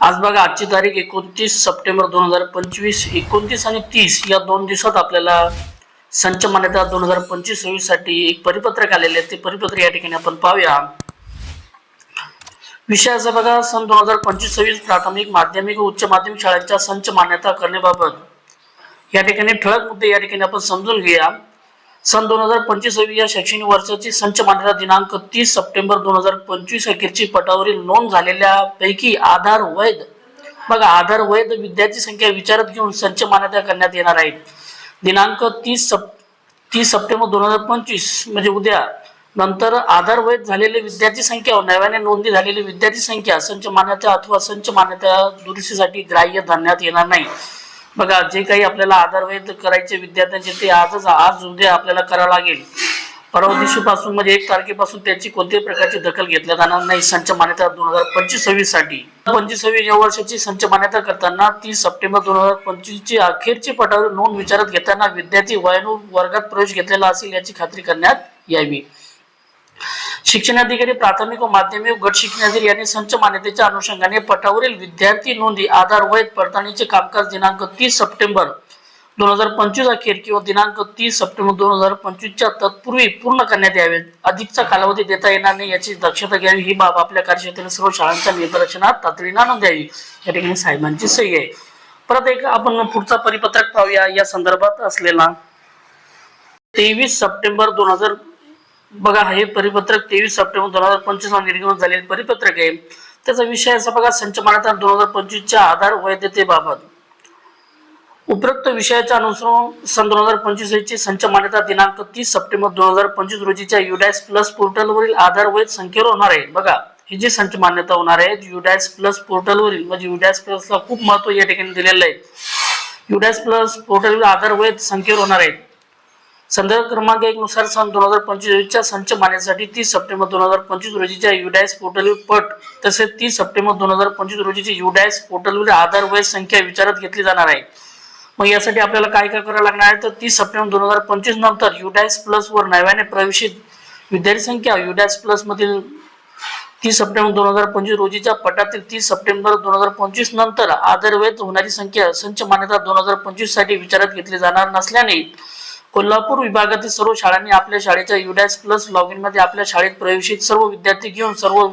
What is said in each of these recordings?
आज बघा आजची तारीख एकोणतीस सप्टेंबर दोन हजार पंचवीस एकोणतीस आणि तीस या दोन दिवसात आपल्याला संच मान्यता दोन हजार पंचवीस सव्वीससाठी एक परिपत्रक आलेले आहे ते परिपत्रक या ठिकाणी आपण पाहूया. विषय असा बघा सन दोन हजार पंचवीस सव्वीस प्राथमिक माध्यमिक व उच्च माध्यमिक शाळांच्या संच मान्यता करण्याबाबत. या ठिकाणी ठळक मुद्दे या ठिकाणी आपण समजून घेऊया. सन दोन हजार पंचवीस या शैक्षणिक वर्षाची संच मान्यता दिनांक तीस सप्टेंबर दोन हजार पंचवीस अखेरची पटावरील नोंद झालेल्या पैकी आधार वैध. बघा आधार वैध विद्यार्थी संख्या विचारात घेऊन संच मान्यता करण्यात येणार आहे. दिनांक तीस सप तीस सप्टेंबर दोन हजार पंचवीस म्हणजे उद्या. नंतर आधार वैध झालेले विद्यार्थी संख्या नव्याने नोंदणी झालेली विद्यार्थी संख्या संच मान्यता अथवा संच मान्यता दुरुस्तीसाठी ग्राह्य धरण्यात येणार नाही. बघा जे काही आपल्याला आधार करायचे विद्यार्थ्यांचे ते आजच आज उद्या आपल्याला करावं लागेल. परवा दिवशीपासून म्हणजे एक तारखेपासून त्याची कोणत्याही प्रकारची दखल घेतल्या जाणार नाही. संच मान्यता दोन हजार पंचवीस सव्वीससाठी. पंचवीस या वर्षाची संच मान्यता करताना तीस सप्टेंबर दोन हजार पंचवीस ची अखेरची पटावर नोंद विचारात घेताना विद्यार्थी वयानु वर्गात प्रवेश घेतलेला असेल याची खात्री करण्यात यावी. शिक्षणाधिकारी प्राथमिक व माध्यमिक गट शिक्षणाधिकारी यांनी संच मान्यतेच्या अनुषंगाने पटावरील विद्यार्थी नोंदी आधार वैध पडताळणीचे कामकाज दिनांक तीस सप्टेंबर दोन हजार पंचवीस अखेर किंवा दिनांक तीस सप्टेंबर दोन हजार पंचवीसच्या तत्पूर्वी पूर्ण करण्यात यावे अधिकचा कालावधी देता येणार नाही याची दक्षता घ्यावी ही बाब आपल्या कार्यक्षेत्रातील सर्व शाळांच्या निदर्शनात तातडीने आणून द्यावी. या ठिकाणी साहेबांची सही आहे. परत एक आपण पुढचा परिपत्रक पाहूया. या संदर्भात असलेला तेवीस सप्टेंबर दोन हजार बघा हे परिपत्रक तेवीस सप्टेंबर दोन हजार पंचवीस ला निर्गमन झालेले परिपत्रक आहे. त्याचा विषय असा बघा संच मान्यता दोन हजार पंचवीसच्या आधार वैधतेबाबत. उपरोक्त विषयाच्या अनुसरून सन दोन हजार पंचवीस ची संच मान्यता दिनांक तीस सप्टेंबर दोन हजार पंचवीस रोजीच्या युडॅस प्लस पोर्टलवरील आधार वैध संख्येवर होणार आहे. बघा ही जी संच मान्यता होणार आहे युडॅस प्लस पोर्टलवरील म्हणजे युडॅस प्लसला खूप महत्त्व या ठिकाणी दिलेलं आहे. युडॅस प्लस पोर्टलवरील आधार वैध संख्येवर होणार आहे. संदर्भ क्रमांक एक नुसार सन दोन हजार पंचवीसच्या संच मान्यतेसाठी तीस सप्टेंबर दोन हजार पंचवीस रोजीच्या युडायस पोर्टलवर पट तसेच तीस सप्टेंबर दोन हजार पंचवीस रोजीची युडायस पोर्टलवर आधार वय संख्या विचारात घेतली जाणार आहे. मग यासाठी आपल्याला काय काय करावं लागणार आहे? तर तीस सप्टेंबर दोन हजार पंचवीस नंतर युडायस प्लस वर नव्याने प्रवेशित विद्यार्थी संख्या युडायस प्लस मधील तीस सप्टेंबर दोन हजार पंचवीस रोजीच्या पटातील तीस सप्टेंबर दोन हजार पंचवीस नंतर आधारवेद होणारी संख्या संच मान्यता दोन हजार पंचवीससाठी विचारात घेतली जाणार नसल्याने कोल्हापूर विभागातील सर्व शाळांनी आपल्या शाळेच्या युडॅस प्लस लॉग इनमध्ये आपल्या शाळेत प्रवेशित सर्व विद्यार्थी घेऊन सर्व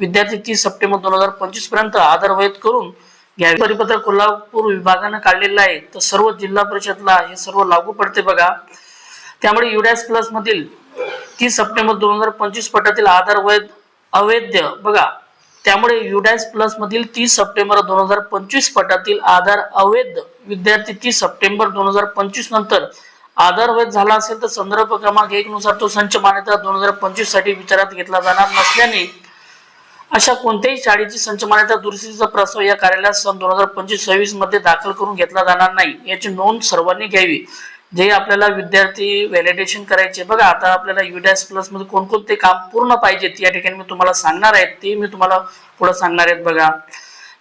विद्यार्थी तीस सप्टेंबर दोन हजार पंचवीसपर्यंत आधार आधारवैध करून घ्यावे. परिपत्र कोल्हापूर विभागानं काढलेलं आहे. तर सर्व जिल्हा परिषदला हे सर्व लागू पडते बघा. त्यामुळे युडॅस प्लस मधील तीस सप्टेंबर दोन हजार पंचवीस पटातील आधार वैध अवैध बघा. त्यामुळे युडॅस प्लस मधील तीस सप्टेंबर दोन हजार पंचवीस पटातील आधार अवैध विद्यार्थी तीस सप्टेंबर दोन हजार पंचवीस नंतर आधारवैध झाला असेल तर संदर्भ क्रमांक एक नुसार तो संच मान्यता दोन हजार पंचवीससाठी विचारात घेतला जाणार नसल्याने अशा कोणत्याही शाळेची संच मान्यता दुरुस्तीचा प्रस्ताव या कार्यालयात सन दोन हजार पंचवीस सव्वीसमध्ये दाखल करून घेतला जाणार नाही. याची नोंद सर्वांनी घ्यावी. जे आपल्याला विद्यार्थी व्हॅलिडेशन करायचे बघा आता आपल्याला युडॅस प्लसमध्ये कोणकोणते काम पूर्ण पाहिजेत या ठिकाणी मी तुम्हाला सांगणार आहे. ते मी तुम्हाला पुढे सांगणार आहेत बघा.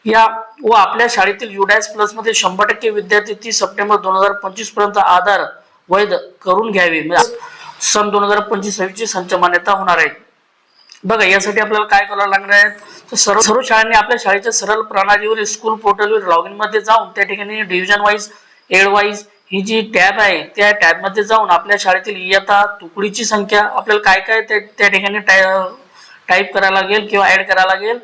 या व आपल्या शाळेतील युडॅस प्लसमध्ये शंभर टक्के विद्यार्थी तीस सप्टेंबर दोन हजार पंचवीसपर्यंत आधार वैध करून घ्यावे. म्हणजे सन दोन हजार पंचवीस सव्वीस ची संच मान्यता होणार आहे. बघा यासाठी आपल्याला काय करावं लागणार आहे? तर सर्व सर्व शाळांनी आपल्या शाळेच्या सरळ प्रणालीवर स्कूल पोर्टलवर लॉग इनमध्ये जाऊन त्या ठिकाणी डिव्हिजन वाईज एड वाईज ही जी टॅब आहे त्या टॅबमध्ये जाऊन आपल्या शाळेतील इयत्ता तुकडीची संख्या आपल्याला काय काय त्या त्या ठिकाणी टाईप करायला लागेल किंवा ऍड करायला लागेल?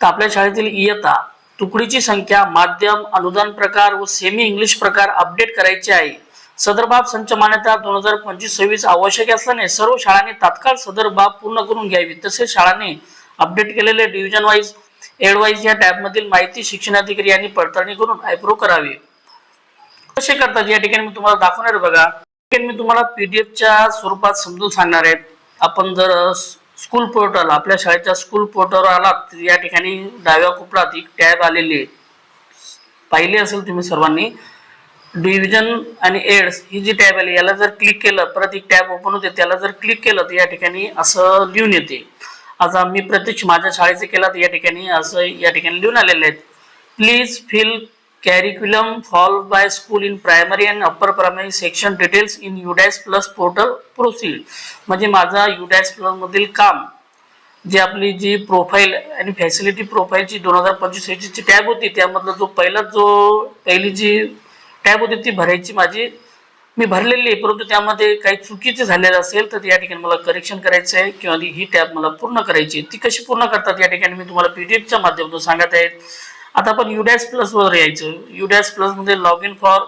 तर आपल्या शाळेतील इयत्ता तुकडीची संख्या माध्यम अनुदान प्रकार व सेमी इंग्लिश प्रकार अपडेट करायचे आहे. सदर बाब संच मान्यता दोन हजार पंचवीस सव्वीस आवश्यक असल्याने सर्व शाळांनी तात्काळ सदर बाब पूर्ण करून घ्यावी. तसेच शाळांनी अपडेट केलेले डिव्हिजन वाईज एडवाईज या टॅब मधील माहिती शिक्षणाधिकारी यांनी पडताळणी करून अप्रूव्ह करावी. कसे करतात? या ठिकाणी मी तुम्हाला दाखवणार बघा. मी तुम्हाला पीडीएफ च्या स्वरूपात समजून सांगणार आहेत आपण जर स्कूल पोर्टल आपल्या शाळेच्या स्कूल पोर्टलवर आलात या ठिकाणी डाव्या कोपऱ्यात एक टॅब आलेली पाहिले पाहिली असेल तुम्ही सर्वांनी. डिव्हिजन आणि एड्स ही जी टॅब आली याला जर क्लिक केलं परत एक टॅब ओपन होते त्याला जर क्लिक केलं तर या ठिकाणी असं लिहून येते. आता मी प्रत्यक्ष माझ्या शाळेचे केला तर या ठिकाणी असं या ठिकाणी लिहून आलेले आहेत. Please fill curriculum fall by school in primary and upper primary section details in UDISE plus portal proceed म्हणजे माझा युडॅस प्लसमधील काम जी आपली जी प्रोफाईल आणि फॅसिलिटी प्रोफाईलची दोन हजार पंचवीस जी टॅब होती त्यामधला जो पहिला जो पहिली जी टॅब होती ती भरायची माझी मी भरलेली आहे परंतु त्यामध्ये काही चुकीचे झालेलं असेल तर या ठिकाणी मला करेक्शन करायचं आहे किंवा ही टॅब मला पूर्ण करायची आहे. ती कशी पूर्ण करतात या ठिकाणी मी तुम्हाला पीडीएफच्या माध्यमातून सांगत आहे. आता आपण युडॅस प्लस वर यायचं. युडॅस प्लसमध्ये लॉग इन फॉर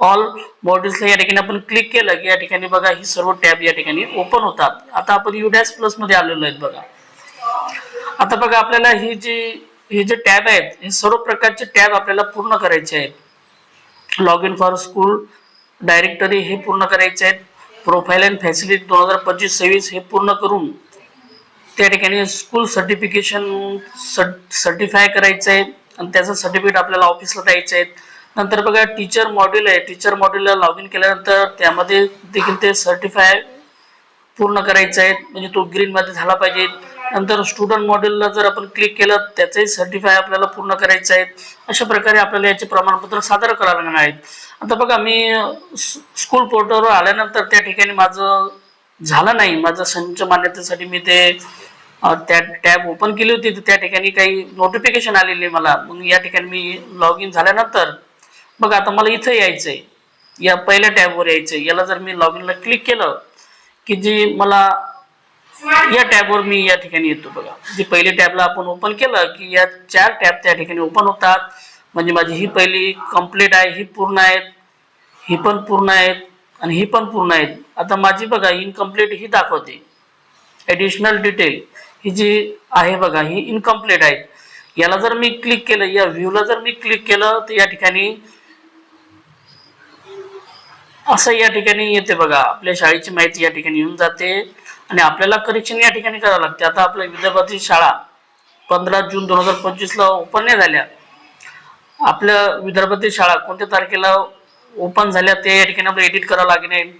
ऑल मॉड्यूल्सला या ठिकाणी आपण क्लिक केलं की या ठिकाणी बघा ही सर्व टॅब या ठिकाणी ओपन होतात. आता आपण युडॅस प्लसमध्ये आलेलो आहेत बघा. आता बघा आपल्याला ही जी हे जे टॅब आहेत हे सर्व प्रकारचे टॅब आपल्याला पूर्ण करायचे आहेत. Log in for school directory हे पूर्ण करायचे आहेत. प्रोफाईल अँड फॅसिलिटी दोन हजार पंचवीस सव्वीस हे पूर्ण करून त्या ठिकाणी स्कूल सर्टिफिकेशन सर्टिफाय करायचं आहे. आणि त्याचं सर्टिफिकेट आपल्याला ऑफिसला द्यायचं आहे. नंतर बघा टीचर मॉड्यूल आहे. टीचर मॉड्यूलला लॉग इन केल्यानंतर त्यामध्ये देखील ते सर्टिफाय पूर्ण करायचं आहे. म्हणजे तो ग्रीनमध्ये झाला पाहिजे. नंतर स्टुडंट मॉडेलला जर आपण क्लिक केलं त्याचंही सर्टिफाय आपल्याला पूर्ण करायचं आहे. अशा प्रकारे आपल्याला याचे प्रमाणपत्र सादर करावे लागणार आहेत. आता बघा मी स्कूल पोर्टलवर आल्यानंतर त्या ठिकाणी माझं झालं नाही. माझं संच मान्यतेसाठी मी ते त्या टॅब ओपन केली होती. तर त्या ठिकाणी काही नोटिफिकेशन आलेली मला. मग या ठिकाणी मी लॉग इन झाल्यानंतर बघा आता मला इथं यायचं आहे या पहिल्या टॅबवर यायचं आहे याला जर मी लॉग इनला क्लिक केलं की जी मला या टॅबवर मी या ठिकाणी येतो बघा. जे पहिली टॅबला आपण ओपन केलं की या चार टॅब त्या ठिकाणी ओपन होतात. म्हणजे माझी ही पहिली कंप्लीट आहे ही पूर्ण आहेत ही पण पूर्ण आहेत आणि ही पण पूर्ण आहेत. आता माझी बघा इनकम्प्लीट ही दाखवते. ॲडिशनल डिटेल ही जी आहे बघा ही इनकम्प्लीट आहेत याला जर मी क्लिक केलं या व्ह्यूला जर मी क्लिक केलं तर या ठिकाणी असं या ठिकाणी येते बघा. आपल्या शाळेची माहिती या ठिकाणी येऊन जाते. आणि आपल्याला करेक्शन या ठिकाणी करावं लागते. आता आपल्या विदर्भातील शाळा पंधरा जून दोन हजार पंचवीसला ओपन नाही झाल्या. आपल्या विदर्भातील शाळा कोणत्या तारखेला ओपन झाल्या ते या ठिकाणी आपल्याला एडिट करावं लागेल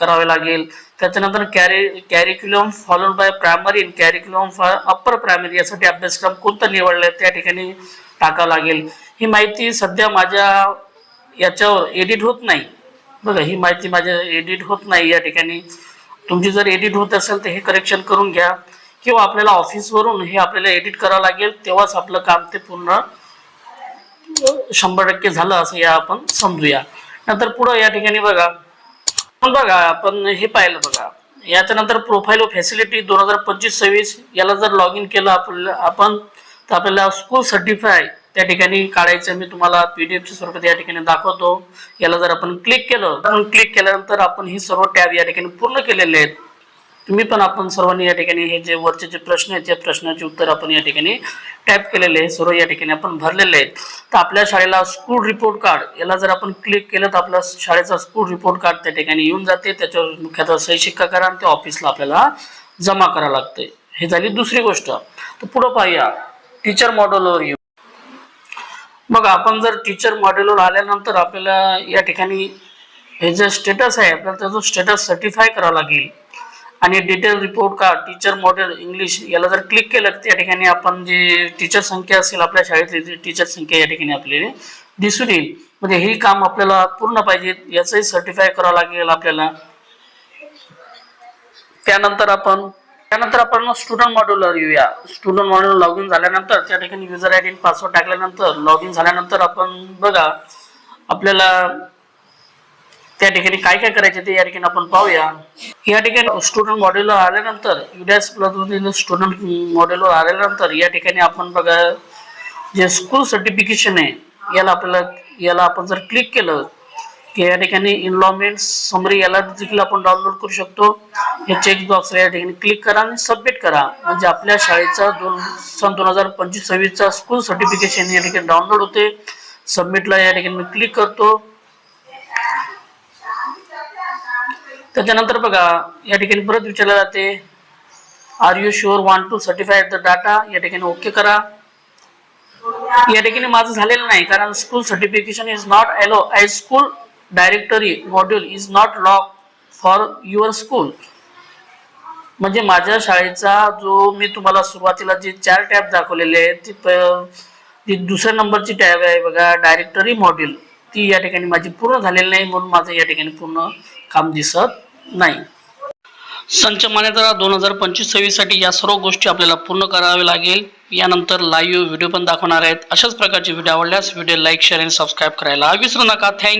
करावे लागेल. त्याच्यानंतर carry curriculum followed by primary curriculum for upper primary यासाठी अभ्यासक्रम कोणता निवडला त्या ठिकाणी टाकावं लागेल. ही माहिती सध्या माझ्या याच्यावर एडिट होत नाही. बघा ही माहिती माझ्या एडिट होत नाही या ठिकाणी. तुमची जर एडिट होत असेल तर हे करेक्शन करून घ्या. किंवा आपल्याला ऑफिसवरून हे आपल्याला एडिट करावं लागेल तेव्हाच आपलं काम ते पूर्ण शंभर टक्के झालं असं या आपण समजूया. नंतर पुढं या ठिकाणी बघा. पण बघा आपण हे पाहिलं बघा. याच्यानंतर प्रोफाईल ऑफ फॅसिलिटी दोन हजार पंचवीस सव्वीस याला जर लॉग इन केलं आपल्याला आपण तर आपल्याला स्कूल सर्टिफाय त्या ठिकाणी काढायचं मी तुम्हाला पीडीएफच्या स्वरूपात या ठिकाणी दाखवतो. याला जर आपण क्लिक केलं आपण क्लिक केल्यानंतर आपण हे सर्व टॅब या ठिकाणी पूर्ण केलेले आहेत. तुम्ही पण आपण सर्वांनी या ठिकाणी हे जे वरचे जे प्रश्न आहेत त्या प्रश्नाचे उत्तर आपण या ठिकाणी टॅप केलेले आहे सर्व या ठिकाणी आपण भरलेले आहेत. तर आपल्या शाळेला स्कूल रिपोर्ट कार्ड याला जर आपण क्लिक केलं तर आपल्या शाळेचा स्कूल रिपोर्ट कार्ड त्या ठिकाणी येऊन जाते. त्याच्यावर मुख्यतः सही शिक्का करा आणि ते ऑफिसला आपल्याला जमा करावं लागते. हे झाली दुसरी गोष्ट. तर पुढं पाहूया. टीचर मॉडेलवर येऊ मग आपण जर टीचर मॉडेलवर आल्यानंतर आपल्याला या ठिकाणी हे जे स्टेटस आहे आपल्याला त्याचं स्टेटस सर्टिफाय करावं लागेल. आणि डिटेल रिपोर्ट का टीचर मॉडेल इंग्लिश याला जर क्लिक केलं तर त्या ठिकाणी आपण जी टीचर संख्या असेल आपल्या शाळेतली टीचर संख्या या ठिकाणी आपल्याला दिसून येईल. म्हणजे हे काम आपल्याला पूर्ण पाहिजे याचंही सर्टिफाय करावं लागेल आपल्याला. त्यानंतर आपण त्यानंतर आपण स्टुडंट मॉड्यूलवर येऊया. स्टुडंट मॉड्यूल लॉग इन झाल्यानंतर त्या ठिकाणी युजर आय डी पासवर्ड टाकल्यानंतर लॉग इन झाल्यानंतर आपण बघा आपल्याला त्या ठिकाणी काय काय करायचे ते या ठिकाणी आपण पाहूया. या ठिकाणी स्टुडंट मॉड्यूलवर आल्यानंतर युडॅस प्लस स्टुडंट मॉड्यूलवर आल्यानंतर या ठिकाणी आपण बघा जे स्कूल सर्टिफिकेशन आहे याला आपल्याला याला आपण जर क्लिक केलं की या ठिकाणी इन्लॉमेंट समरी याला देखील आपण डाउनलोड करू शकतो. हे चेक बॉक्स या ठिकाणी क्लिक करा आणि सबमिट करा. म्हणजे आपल्या शाळेचा दोन सन दोन हजार पंचवीस सव्वीसचा स्कूल सर्टिफिकेशन या ठिकाणी डाउनलोड होते. सबमिटला या ठिकाणी मी क्लिक करतो. त्याच्यानंतर बघा या ठिकाणी परत विचारलं जाते. Are you sure want to certified the data या ठिकाणी ओके करा. या ठिकाणी माझं झालेलं नाही कारण school certification is not allow I school directory module is not lock for your school म्हणजे माझ्या शाळेचा जो मी तुम्हाला सुरुवातीला जे चार टॅब दाखवलेले आहेत ती दुसऱ्या नंबरची टॅब आहे बघा डायरेक्टरी मॉड्यूल ती या ठिकाणी माझी पूर्ण झालेली नाही म्हणून माझं या ठिकाणी पूर्ण काम दिसत नाही. संच मान्यता दोन हजार पंचवीस सव्वीससाठी या सर्व गोष्टी आपल्याला पूर्ण करावे लागेल. यानंतर लाईव्ह व्हिडिओ पण दाखवणार आहेत. अशाच प्रकारचे व्हिडिओ आवडल्यास व्हिडिओ लाईक शेअर आणि सबस्क्राईब करायला विसरू नका. थँक